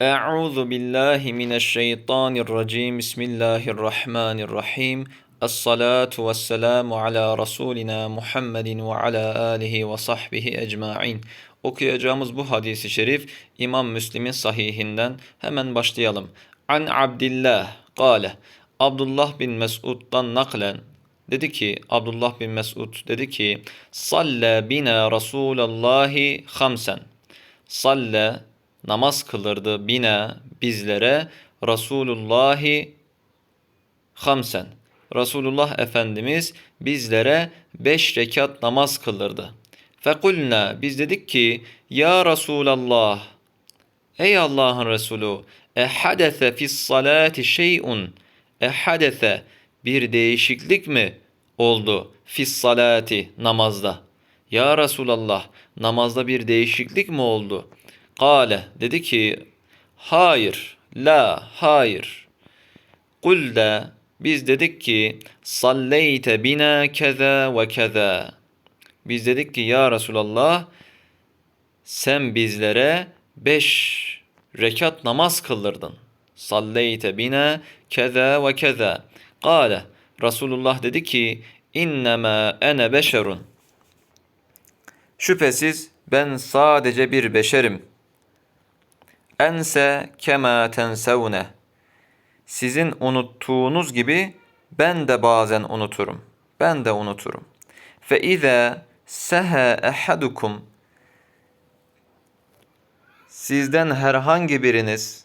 Euzu billahi mineşşeytanirracim. Bismillahirrahmanirrahim. Es-salatu vesselamu ala rasulina Muhammedin ve ala alihi ve sahbihi ecmaîn. Okuyacağımız bu hadisi şerif İmam Müslim'in sahihinden hemen başlayalım. An Abdillah kâle. Abdullah bin Mesud'dan naklen dedi ki Abdullah bin Mesud dedi ki Salle bina Rasulallahi hamsen. Salle namaz kılırdı bina bizlere Resulullahi hamsen. Resulullah Efendimiz bizlere beş rekat namaz kılırdı. Fekulna biz dedik ki ya Resulallah ey Allah'ın Resulü ehadese fis salati şey'un ehadese bir değişiklik mi oldu fis salati namazda? Ya Resulallah namazda bir değişiklik mi oldu? Kale dedi ki hayır la hayır. Kul de biz dedik ki salleyte bina keza ve keza. Biz dedik ki ya Resulallah sen bizlere beş rekat namaz kıldırdın. Salleyte bina keza ve keza. Kale Resulullah dedi ki innema ene beşerun. Şüphesiz ben sadece bir beşerim. Ense kema tensevne. Sizin unuttuğunuz gibi ben de bazen unuturum. Ben de unuturum. Fe iza seha ahadukum Sizden herhangi biriniz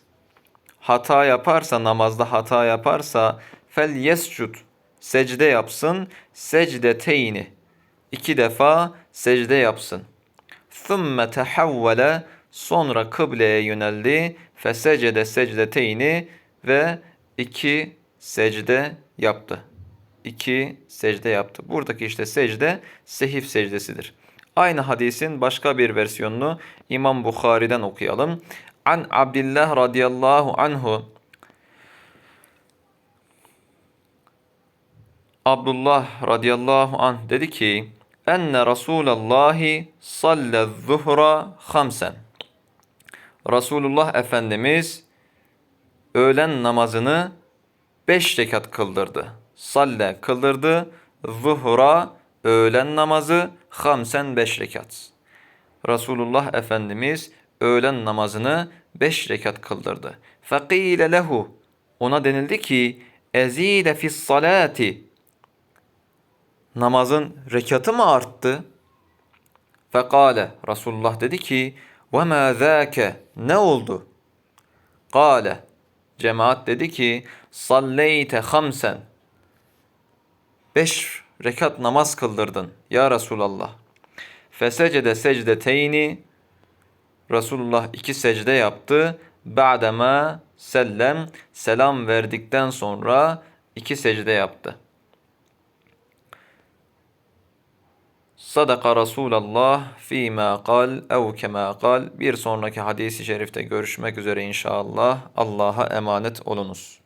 hata yaparsa namazda hata yaparsa fel yescud secde yapsın secdeteyni iki defa secde yapsın. Thumme tehavvele sonra kıbleye yöneldi fesecede secdeteyni ve iki secde yaptı. İki secde yaptı. Buradaki işte secde sehif secdesidir. Aynı hadisin başka bir versiyonunu İmam Bukhari'den okuyalım. An Abdullah radıyallahu anhu Abdullah radıyallahu anh dedi ki enne Resulallahi salle zuhra hamsen Resulullah Efendimiz öğlen namazını beş rekat kıldırdı. Salle kıldırdı. Zuhra öğlen namazı hamsen beş rekat. Resulullah Efendimiz öğlen namazını beş rekat kıldırdı. Fekile lehu ona denildi ki ezile fis salati namazın rekatı mı arttı? Fekale Resulullah dedi ki ve ma zâke ne oldu? Kale cemaat dedi ki salleyte hamsen beş rekat namaz kıldırdın ya Resulallah. Fesecede secdeteyni Resulullah iki secde yaptı. Ba'dema sellem selam verdikten sonra iki secde yaptı. Sadaka Resulallah fîmâ kal ev kemâ kal. Bir sonraki hadisi şerifte görüşmek üzere inşallah. Allah'a emanet olunuz.